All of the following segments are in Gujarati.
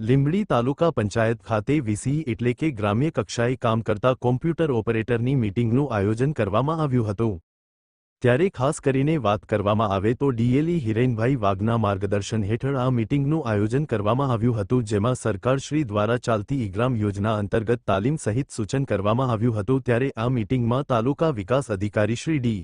લીંબડી તાલુકા પંચાયત ખાતે વીસી એટલે કે ગ્રામ્ય કક્ષાએ કામ કરતા કોમ્પ્યુટર ઓપરેટરની મીટિંગનું આયોજન કરવામાં આવ્યું હતું. ત્યારે ખાસ કરીને વાત કરવામાં આવે તો ડીએલઈ હિરેનભાઈ વાઘના માર્ગદર્શન હેઠળ આ મીટિંગનું આયોજન કરવામાં આવ્યું હતું, જેમાં સરકારશ્રી દ્વારા ચાલતી ઇગ્રામ યોજના અંતર્ગત તાલીમ સહિત સૂચન કરવામાં આવ્યું હતું. ત્યારે આ મીટિંગમાં તાલુકા વિકાસ અધિકારી Shri D.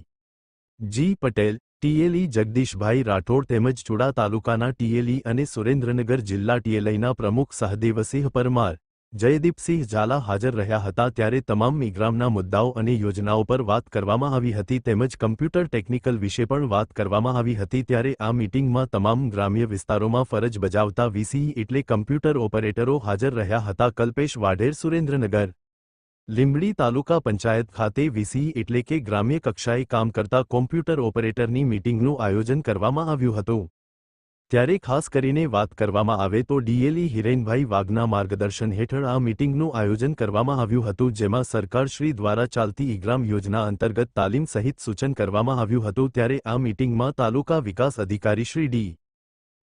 G. Patel TLE Jagdishbhai Rathod તેમજ ચુડા તાલુકાના ટીએલઈ અને સુરેન્દ્રનગર જિલ્લા ટીએલઈના પ્રમુખ સહદેવસિંહ પરમાર, જયદીપસિંહ ઝાલા હાજર રહ્યા હતા ત્યારે તમામ મિગ્રામના મુદ્દાઓ અને યોજનાઓ પર વાત કરવામાં આવી હતી તેમજ કમ્પ્યુટર ટેકનિકલ વિશે પણ વાત કરવામાં આવી હતી ત્યારે આ મીટિંગમાં તમામ ગ્રામ્ય વિસ્તારોમાં ફરજ બજાવતા વીસી એટલે કમ્પ્યુટર ઓપરેટરો હાજર રહ્યા હતા કલ્પેશ વાઢેર સુરેન્દ્રનગર. લીંબડી તાલુકા પંચાયત ખાતે વીસી એટલે કે ગ્રામ્ય કક્ષાએ કામ કરતા કોમ્પ્યુટર ઓપરેટરની મીટિંગનું આયોજન કરવામાં આવ્યું હતું. ત્યારે ખાસ કરીને વાત કરવામાં આવે તો ડીએલઈ હિરેનભાઈ વાઘના માર્ગદર્શન હેઠળ આ મીટિંગનું આયોજન કરવામાં આવ્યું હતું, જેમાં સરકારશ્રી દ્વારા ચાલતી ઇગ્રામ યોજના અંતર્ગત તાલીમ સહિત સૂચન કરવામાં આવ્યું હતું. ત્યારે આ મીટિંગમાં તાલુકા વિકાસ અધિકારી Shri D.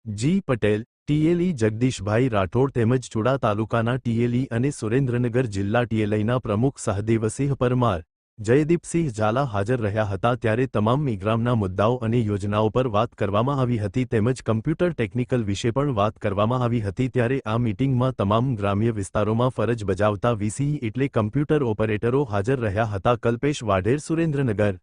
G. Patel TLE Jagdishbhai Rathod તેમજ ચુડા તાલુકાના ટીએલઈ અને સુરેન્દ્રનગર જિલ્લા ટીએલઈના પ્રમુખ સહદેવસિંહ પરમાર, જયદીપસિંહ ઝાલા હાજર રહ્યા હતા ત્યારે તમામ ઇગ્રામના મુદ્દાઓ અને યોજનાઓ પર વાત કરવામાં આવી હતી તેમજ કમ્પ્યુટર ટેકનિકલ વિશે પણ વાત કરવામાં આવી હતી ત્યારે આ મીટિંગમાં તમામ ગ્રામ્ય વિસ્તારોમાં ફરજ બજાવતા વીસી એટલે કમ્પ્યુટર ઓપરેટરો હાજર રહ્યા હતા કલ્પેશ વાઢેર સુરેન્દ્રનગર